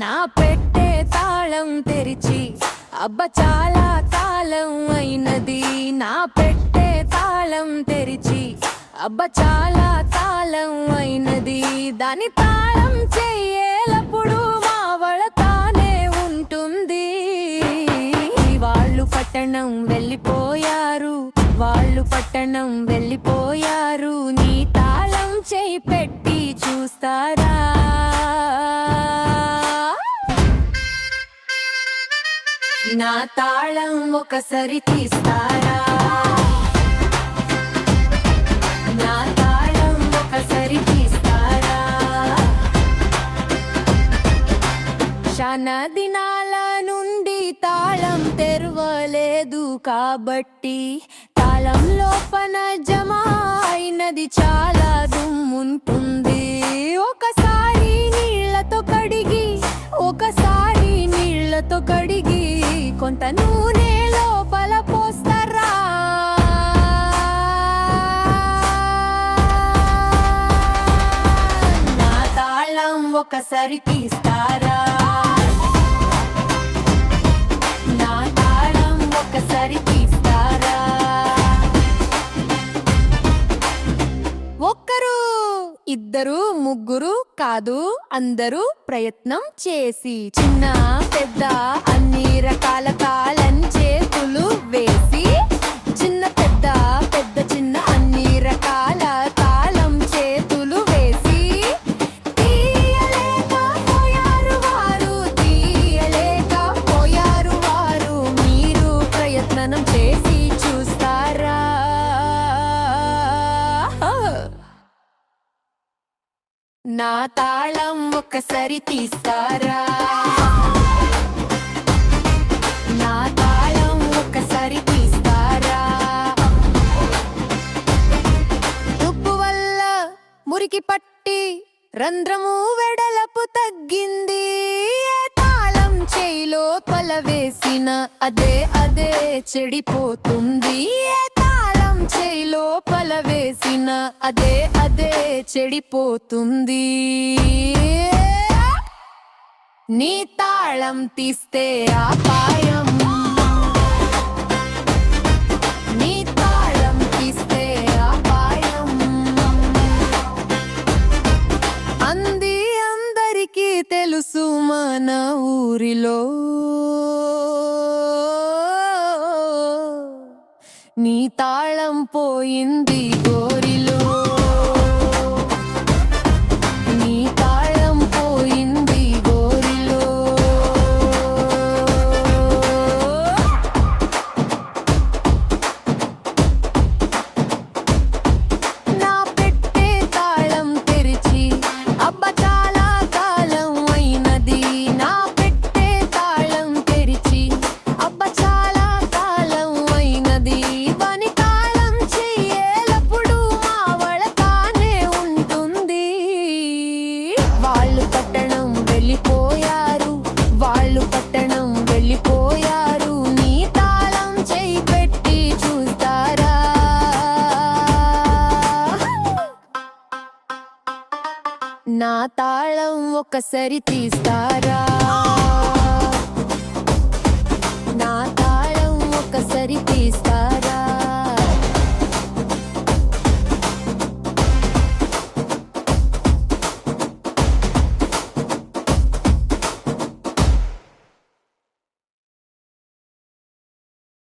నా పెట్టే తాళం తెరిచి అబ్బ చాలా కాలం అయినది. నా పెట్టే తాళం తెరిచి అబ్బ చాలా కాలం అయినది. దాని తాళం చెయ్యేలప్పుడు మా వళతానే ఉంటుంది. వాళ్ళు పట్టణం వెళ్ళిపోయారు వాళ్ళు పట్టణం వెళ్ళిపోయారు. నీ తాళం చేయి పెట్టి చూస్తారు. నా తాళం ఒకసారి తీస్తారా? నా తాళం ఒకసారి తీస్తారా? శానా దినాల నుండి తాళం తెరవలేదు కాబట్టి తాళం లోపన జమ అయినది చాలా దుమ్ముంటుంది. ఒకసారి ఒక్కసారి తీస్తారా? నా తాళం ఒక్కసారి తీస్తారా? ఒక్కరు ఇద్దరు ముగ్గురు కాదు అందరూ ప్రయత్నం చేసి. చిన్న పెద్ద అన్ని రకాల కాల నా తాళం ఒకసారి తీస్తారా? నా తాళం ఒకసారి తీస్తారా? తుప్పు వల్ల మురికి పట్టి రంధ్రము వెడలపు తగ్గింది. తాళం చేయి లోపల వేసిన అదే అదే చెడిపోతుంది. ఏ లోపల వేసిన అదే అదే చెడిపోతుంది. నీ తాళం తీస్తే అపాయం. నీ తాళం తీస్తే అపాయం. అంది అందరికీ తెలుసు నీ తాళం పోయింది గోరిలో. నా తాళం ఒకసారి తీస్తారా?